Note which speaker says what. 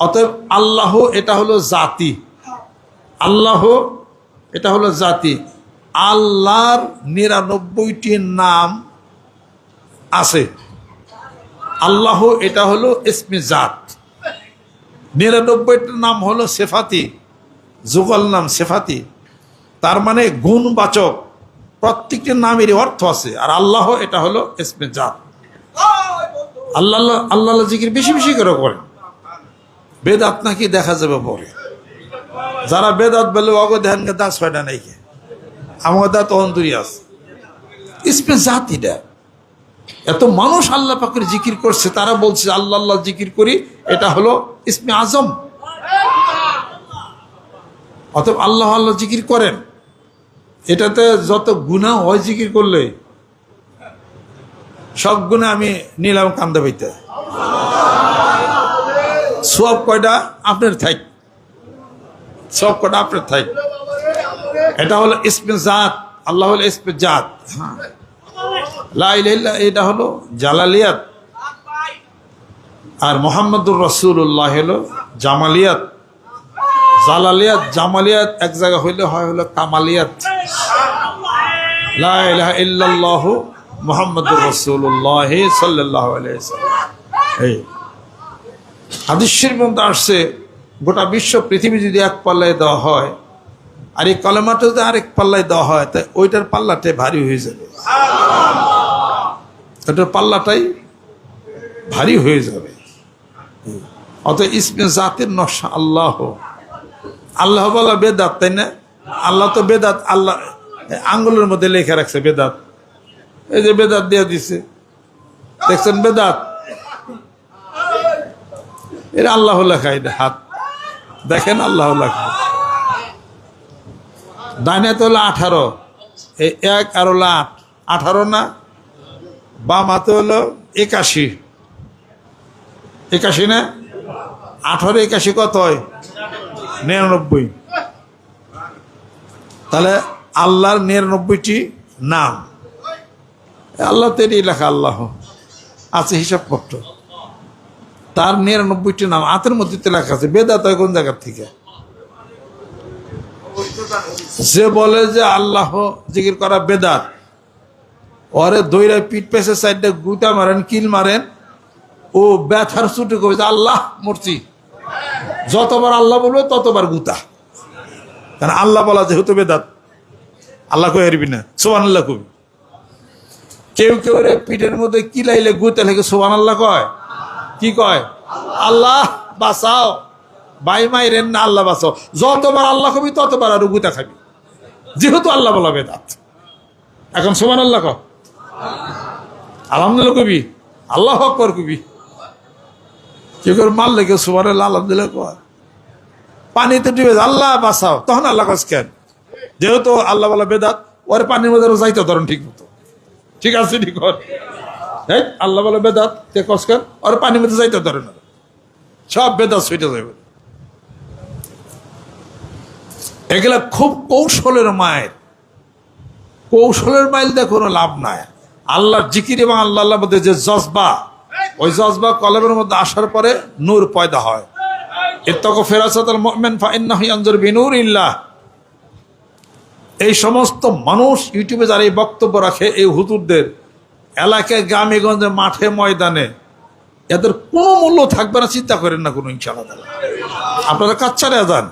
Speaker 1: অতএব আল্লাহ এটা হলো জাতি। আল্লাহ এটা হলো জাতি। আল্লাহর নিরানব্বইটি নাম আছে। আল্লাহ এটা হলো ইসমে জাত। নিরানব্বইটির নাম হলো সেফাতি, যুগল নাম সেফাতি। তার মানে গুণবাচক। প্রত্যেকটির নামেরই অর্থ আছে। আর আল্লাহ এটা হলো ইসমে জাত। আল্লাহ আল্লাহ আল্লাহ জিকির বেশি বেশি করে করেন। বেদাত নাকি দেখা যাবে পরে। যারা বেদাত বলে অগ ধ্যান দাস ছয়টা নাই কে আমার দাঁত অন্তরি আছে। ইসমে জাতিটা এত মানুষ আল্লাহ পাকের জিকির করছে, তারা বলছে, আল্লাহ আল্লাহ জিকির করি। এটা হলো ইসমে আজম। অতএব আল্লাহ আল্লাহ জিকির করেন। এটাতে যত গুণা হয় জিকির করলে, সব গুণে আমি নিলাম কান্দা পাইতে। সব কয়টা আপনার থাক সব কয়টা আপনার থাক এটা হলো ইসমে জাত, আল্লাহ হলো ইসমে জাত হ্যাঁ। এটা হলো জালালিয়াত। আর মোহাম্মদুর রসুল্লাহ হলো জামালিয়াত। জালালিয়াত, জামালিয়াত এক জায়গা হইলে হয় হলো কামালিয়াত লা ইলাহা ইল্লাল্লাহ মোহাম্মদুর রসুল্লাহ সাল্লাহ এই। হাদিসের মধ্যে আসছে, গোটা বিশ্ব পৃথিবী যদি এক পাল্লায় দেওয়া হয়, আর এই কলমাটা যদি আরেক পাল্লায় দেওয়া হয়, তাই ওইটার পাল্লাটাই ভারী হয়ে যাবে। ওটার পাল্লাটাই ভারী হয়ে যাবে। অত ইসমে জাতির নকশা আল্লাহ। আল্লাহ বলা বেদাত, তাই না? আল্লাহ তো বেদাত, আল্লাহ আঙ্গুলের মধ্যে লেখা রাখছে বেদাত। এই যে বেদাত দিয়ে দিছে। দেখছেন বেদাত? এটা আল্লাহ লেখা এটা হাত। দেখেন আল্লাহ লেখা। ডাইনাতে হলো আঠারো। এই এক আর হলো আট। আঠারো না? বাম হাতে হলো একাশি। একাশি না? আঠারো একাশি কত হয়? নিরানব্বই। তাহলে আল্লাহর নিরানব্বইটি নাম। আল্লাহ তেরি লেখা, আল্লাহ। আছে হিসাবপত্র। তার নিরানব্বইটি নাম আতের মধ্যে লেখা আছে, বেদাত কোন জায়গার থেকে? যে বলে যে আল্লাহ জিকির করা বেদাত, ওরে দইরা পিঠ পেছে, সাইডে গুতা মারেন, কিল মারেন, ও ব্যথার ছুটে কবে যে আল্লাহ মরছি। যতবার আল্লাহ বলবে ততবার গুতা। কারণ আল্লাহ বলা যেহেতু বেদাত, আল্লাহ কয়ে হারবি না সোহান আল্লাহ কবি। কেউ কেউ পিঠের মধ্যে কি লাইলে গুতে লেগে সোহান আল্লাহ কয় কি কয়? আল্লাহ বাঁচাও। বাই মাই রেন না, আল্লাহ বাঁচাও। যতবার আল্লাহ কবি, ততবার আর গুতা খাবি। যেহেতু আল্লাহ বলা বেদাত। এখন সোমান আল্লাহ কয় আলহামদুলিল্লাহ কবি। আল্লাহ হক কর কবি। কেউ কেউ মাল লেগে সুবান আলহামদুলিল্লাহ কর পানিতে ডুবে আল্লাহ বাঁচাও। তখন আল্লাহ কাজ কেন? যেহেতু আল্লাহ বলা বেদাত, ওর পানির মধ্যে যাইতে, ধরুন ঠিক মতো। ঠিক আছে, ঠিক এই, আল্লাহ বলা, বেদাত তে কস কেন? ওর পানির মধ্যে যাইতে ধরে না সব বেদাত সুইটে যাবে এগুলা খুব কৌশলের মায়ের। কৌশলের মাইল দিয়ে কোনো লাভ নাই। আল্লাহর জিকির এবং আল্লাহ আল্লাহর মধ্যে যে জজবা, ওই জজবা কলমের মধ্যে আসার পরে নূর পয়দা হয়। মুমিন, ফাইন্নাহু ইয়ানজুর বিনুর ইল্লাহ। এই সমস্ত মানুষ ইউটিউবে যারা এই বক্তব্য রাখে, এই হুতুরদের এলাকায় গ্রামে গঞ্জে মাঠে ময়দানে এদের কোনো মূল্য থাকবে না, চিন্তা করেন না কোনো ইনশাআল্লাহ আপনারা কাচ্চারে যান।